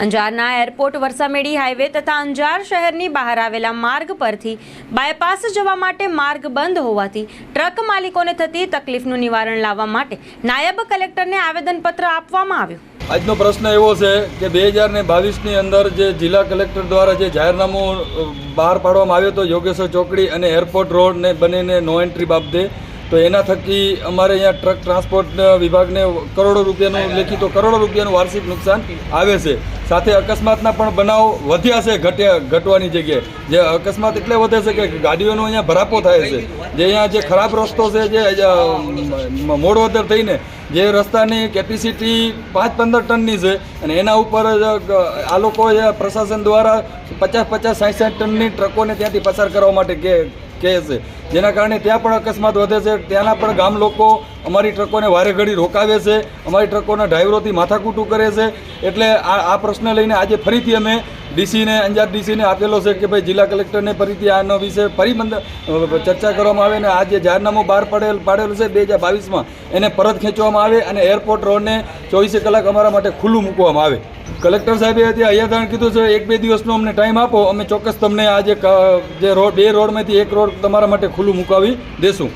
અંજારના airport Varsamedi highway તથા અંજાર શહેરની બહાર આવેલા માર્ગ પરથી બાયપાસ જવા માટે માર્ગ બંધ હોવાથી ટ્રક માલિકોને થતી તકલીફનું નિવારણ લાવવા માટે નાયબ કલેક્ટરને આવેદનપત્ર આપવામાં આવ્યું. આજનો પ્રશ્ન એવો છે કે બે હજાર ને બાવીસની અંદર જે જિલ્લા કલેક્ટર દ્વારા જે જાહેરનામું બહાર પાડવામાં આવ્યો હતો, યોગેશ્વર ચોકડી અને એરપોર્ટ રોડને બંનેને નો એન્ટ્રી બાબતે, તો એના થકી અમારે અહીંયા ટ્રક ટ્રાન્સપોર્ટ વિભાગને કરોડો રૂપિયાનું, લેખિતો કરોડો રૂપિયાનું વાર્ષિક નુકસાન આવે છે. સાથે અકસ્માતના પણ બનાવ વધ્યા છે, ઘટ્યા, ઘટવાની જગ્યાએ. જે અકસ્માત એટલે વધે છે કે ગાડીઓનો અહીંયા ભરાપો થાય છે. જે અહીંયા જે ખરાબ રસ્તો છે, જે મોડ મોડવદર થઈને જે રસ્તાની કેપેસિટી પાંચ પંદર ટનની છે અને એના ઉપર જ આ લોકો પ્રશાસન દ્વારા પચાસ પચાસ સાઠ સાઠ ટનની ટ્રકોને ત્યાંથી પસાર કરવા માટે કહે કહે છે. જેના કારણે ત્યાં પણ અકસ્માત વધે છે. ત્યાંના પણ ગામ લોકો અમારી ટ્રકોને વારે ઘડી રોકાવે છે. અમારી ટ્રકોના ડ્રાઈવરોથી માથાકૂટું કરે છે. એટલે આ આ પ્રશ્ન લઈને આજે ફરીથી અમે ડીસીને, અંજાર ડીસીને આપેલો છે કે ભાઈ જિલ્લા કલેક્ટરને ફરીથી આનો વિશે ફરી ચર્ચા કરવામાં આવે અને આ જે જાહેરનામું બહાર પડેલ, પાડેલું છે બે હજાર બાવીસમાં, એને પરત ખેંચવામાં આવે અને એરપોર્ટ રોડને ચોવીસે કલાક અમારા માટે ખુલ્લું મૂકવામાં આવે. કલેક્ટર સાહેબે અત્યારે અહીંયા કીધું છે, એક બે દિવસનો અમને ટાઈમ આપો, અમે ચોક્કસ તમને આ જે રોડ, બે રોડમાંથી એક રોડ તમારા માટે ખુલ્લું મુકાવી દેશું.